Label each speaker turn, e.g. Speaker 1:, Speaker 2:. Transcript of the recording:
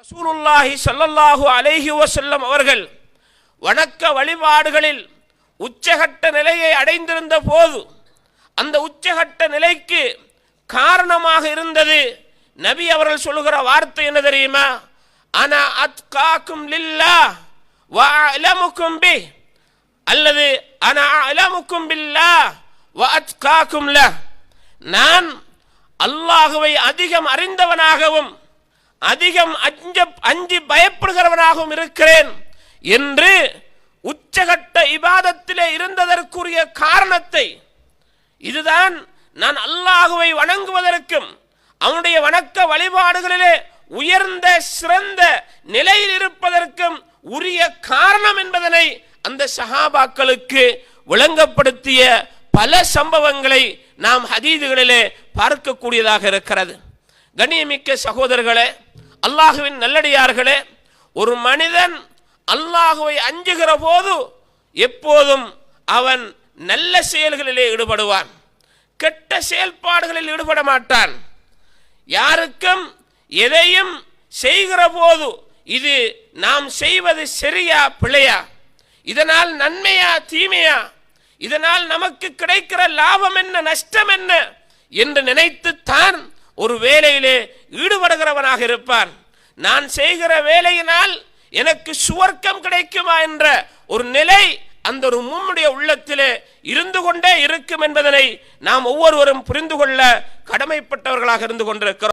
Speaker 1: ரசூலுல்லாஹி சல்லல்லாஹு அலைஹி வசல்லம் அவர்கள் வணக்க வழிபாடுகளில் உச்சகட்ட நிலையை அடைந்திருந்த போது அந்த உச்சகட்ட நிலைக்கு காரணமாக இருந்தது நபி அவர்கள் சொல்லுகிற வார்த்தை என்ன தெரியுமா? அன அத்காக்கும் லில்லா வ அலமுக்கும் பி அல்லது அன அலமுக்கும் பில்லா வ அத்காக்கும் ல நான் அல்லாஹுவை அதிகம் அறிந்தவனாகவும் அதிகம் அஞ்ச அஞ்சு பயப்படுகிறவனாகவும் இருக்கிறேன் என்று உச்சகட்ட இபாதத்திலே இருந்ததற்குரிய காரணத்தை இதுதான் நான் அல்லாஹுவை வணங்குவதற்கும் அவனுடைய வணக்க வழிபாடுகளிலே உயர்ந்த சிறந்த நிலையில் இருப்பதற்கும் உரிய காரணம் என்பதனை அந்த சஹாபாக்களுக்கு விளங்கப்படுத்திய பல சம்பவங்களை நாம் ஹதீதுகளிலே பார்க்கக்கூடியதாக இருக்கிறது. கண்ணியமிக்க சகோதரர்களே அல்லாஹுவின் நல்லடியார்களே ஒரு மனிதன் அல்லாஹுவை அஞ்சுகிற போது எப்போதும் அவன் நல்ல செயல்களிலே ஈடுபடுவான் கெட்ட செயல்பாடுகளில் ஈடுபட மாட்டான். யாருக்கும் எதையும் செய்கிற போது இது நாம் செய்வது சரியா பிழையா? இதனால் நன்மையா தீமையா? இதனால் நமக்கு கிடைக்கிற லாபம் என்ன நஷ்டம் என்ன? என்று நினைத்துத்தான் ஒரு வேலையிலே செய்கிறவனாக இருப்பான். நான் செய்கிற வேலையினால் எனக்கு சுவர்க்கம் கிடைக்குமா என்ற ஒரு நிலை அந்த ஒரு மும்முடைய உள்ளத்திலே இருந்து கொண்டே இருக்கும் என்பதனை நாம் ஒவ்வொருவரும் புரிந்து கொள்ள கடமைப்பட்டவர்களாக இருந்து கொண்டிருக்கிறோம்.